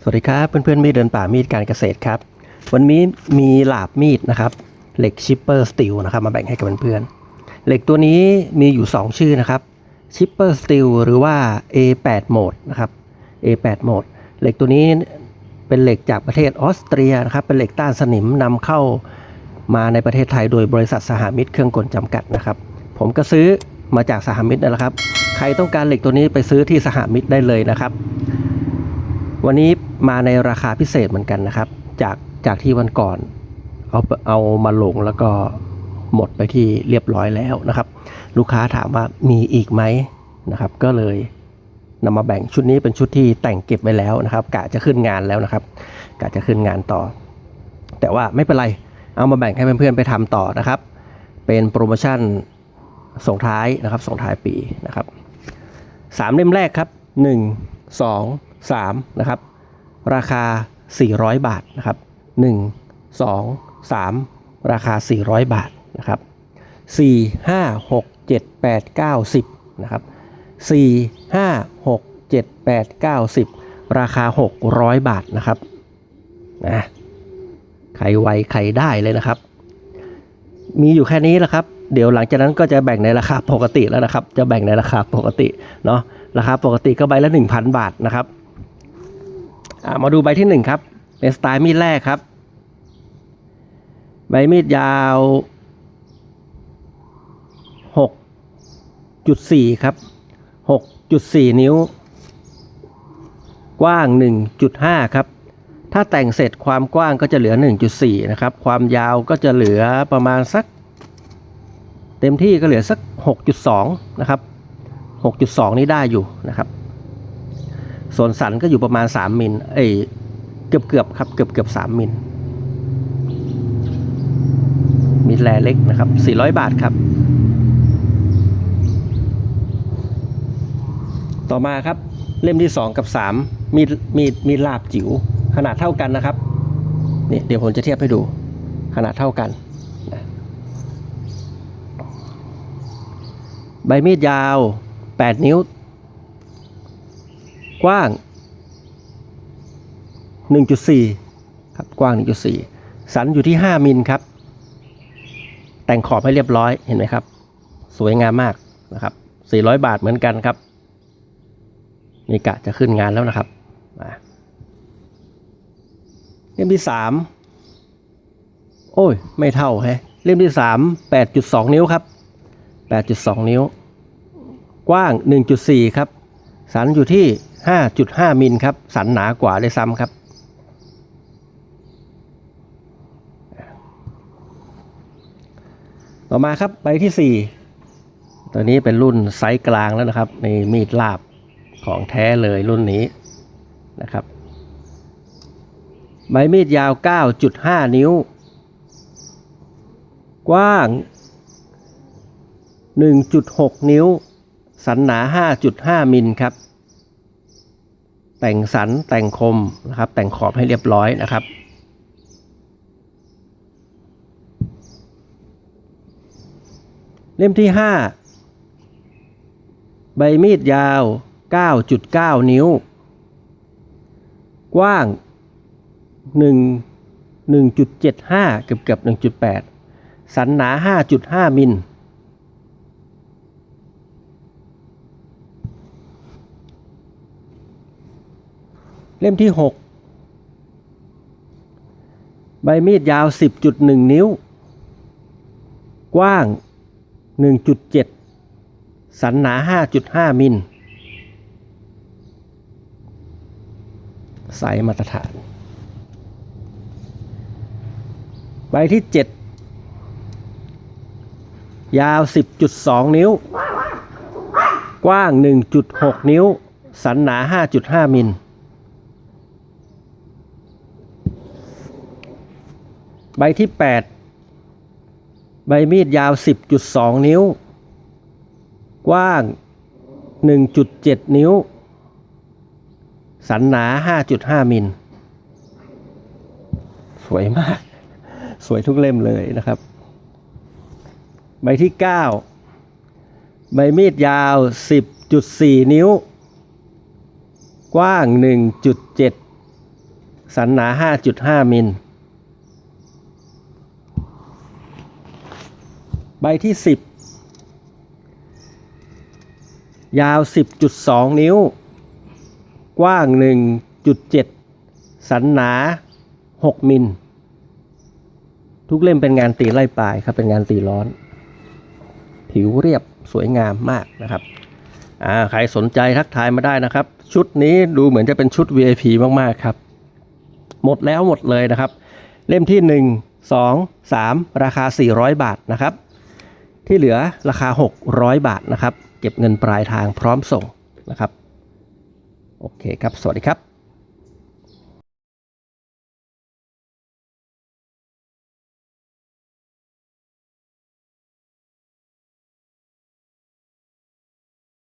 สวัสดีครับเพื่อนๆมีดเดินป่ามีดการเกษตรครับ วันนี้มีหลาบมีดนะครับเหล็กชิปเปอร์สตีลนะครับมาแบ่งให้กับเพื่อนๆเหล็กตัวนี้มีอยู่ 2 ชื่อนะครับชิปเปอร์สตีลหรือว่า A8 โหมดนะครับ A8 โหมดเหล็กตัวนี้เป็นเหล็กจากประเทศออสเตรียนะครับเป็นเหล็กต้านสนิมนำเข้ามาในประเทศไทยโดยบริษัทสหมิตรเครื่องกลจำกัดนะครับผมก็ซื้อมาจากสหมิตรนั่นแหละครับ ใครต้องการเหล็กตัวนี้ไปซื้อที่สหมิตรได้เลยนะครับ วันนี้มาในราคาพิเศษเหมือนกันนะครับ จากจากที่วันก่อน เอาเอามาลงแล้วก็หมดไปที่เรียบร้อยแล้วนะครับ ลูกค้าถามว่ามีอีกไหมนะครับ ก็เลยนำมาแบ่งชุดนี้เป็นชุดที่แต่งเก็บไว้แล้วนะครับกะจะขึ้นงานแล้วนะครับกะจะขึ้นงานต่อ แต่ว่าไม่เป็นไรเอามาแบ่งให้เพื่อนๆไปทำต่อนะครับ เป็นโปรโมชั่นส่งท้ายนะครับส่งท้ายปีนะครับสามเล่มแรกครับหนึ่งสอง สามนะครับราคา 400 บาทนะครับ1 2 3 ราคา 400 บาทนะครับ4 5 6 7 8 9 10นะครับ4 5 6 7 8 9 10 ราคา 600 บาทนะครับนะใครไวใครได้เลยนะครับ มีอยู่แค่นี้แหละครับ เดี๋ยวหลังจากนั้นก็จะแบ่งในราคาปกติแล้วนะครับ จะแบ่งในราคาปกติเนาะราคาปกติก็ใบละ 1,000 บาทนะครับ มาดูใบที่หนึ่งครับ เป็นสไตล์มีดแรกครับ ใบมีดยาวหกจุดสี่ครับหกจุดสี่นิ้ว กว้างหนึ่งจุดห้าครับ ถ้าแต่งเสร็จความกว้างก็จะเหลือ 1.4 นะครับ ความยาวก็จะเหลือประมาณสัก เต็มที่ก็เหลือสัก 6.2 นะครับ 6.2 นี่ได้อยู่นะครับ ส่วนสันก็อยู่ประมาณ 3 มิลเอ้ยเกือบเกือบๆครับเกือบเกือบ3มิลมีแลเล็กนะครับ 400 บาทครับ ต่อมาครับเล่มที่ 2 กับ 3 มีมีมีลาบจิ๋วขนาดเท่ากันนะครับนี่เดี๋ยวผมจะเทียบให้ดูขนาดเท่ากันนะใบมีดยาว 8 นิ้ว กว้าง 1.4 ครับกว้าง 1.4 สันอยู่ที่ 5 มิลครับ แต่งขอบให้เรียบร้อยเห็นไหมครับ สวยงามมากนะครับ 400 บาทเหมือนกันครับนี่กะจะขึ้นงานแล้วนะครับมาเล่มที่ 3 โอ้ย ไม่เท่าแฮะเล่มที่ 3 8.2 นิ้วครับ 8.2 นิ้ว กว้าง 1.4 ครับ สันอยู่ที่ 5.5 มิลครับ สันหนากว่าด้วยซ้ำครับ ต่อมาครับใบที่ 4 ตัวนี้เป็นรุ่นไซส์กลางแล้วนะครับ ในมีดลาบของแท้เลยรุ่นนี้นะครับ ใบมีดยาว 9.5 นิ้ว กว้าง 1.6 นิ้ว สันหนา 5.5 มิลครับ แต่งสันแต่งคมนะครับ แต่งขอบให้เรียบร้อยนะครับ เล่มที่ 5 ใบมีดยาว 9.9 นิ้ว กว้าง 1 1.75 เกือบเกือบ1.8 สันหนา 5.5 มิล เล่มที่ 6 ใบมีดยาว 10.1 นิ้ว กว้าง 1.7 สันหนา 5.5 มิลไซส์มาตรฐาน ใบที่ 7 ยาว 10.2 นิ้ว กว้าง 1.6 นิ้ว สันหนา 5.5 มิล ใบที่ 8 ใบมีดยาว 10.2 นิ้ว กว้าง 1.7 นิ้ว สันหนา 5.5 มิล สวยมาก สวยทุกเล่มเลยนะครับ ใบที่ 9 ใบมีดยาว 10.4 นิ้ว กว้าง 1.7 สันหนา 5.5 มิล บที่ 10 ยาว 10.2 นิ้ว กว้าง 1.7 สันหนา 6 มิล ทุกเล่มเป็นงานตีไล่ปลายครับ เป็นงานตีร้อน ผิวเรียบสวยงามมากนะครับอ่าใครสนใจทักทายมาได้นะครับ ชุดนี้ดูเหมือนจะเป็นชุด VIP มาก ๆ ครับ หมดแล้วหมดเลยนะครับ เล่มที่ 1 2 3 ราคา 400 บาทนะครับ ที่เหลือราคา 600 บาทนะครับ เก็บเงินปลายทางพร้อมส่งนะครับ โอเคครับ สวัสดีครับ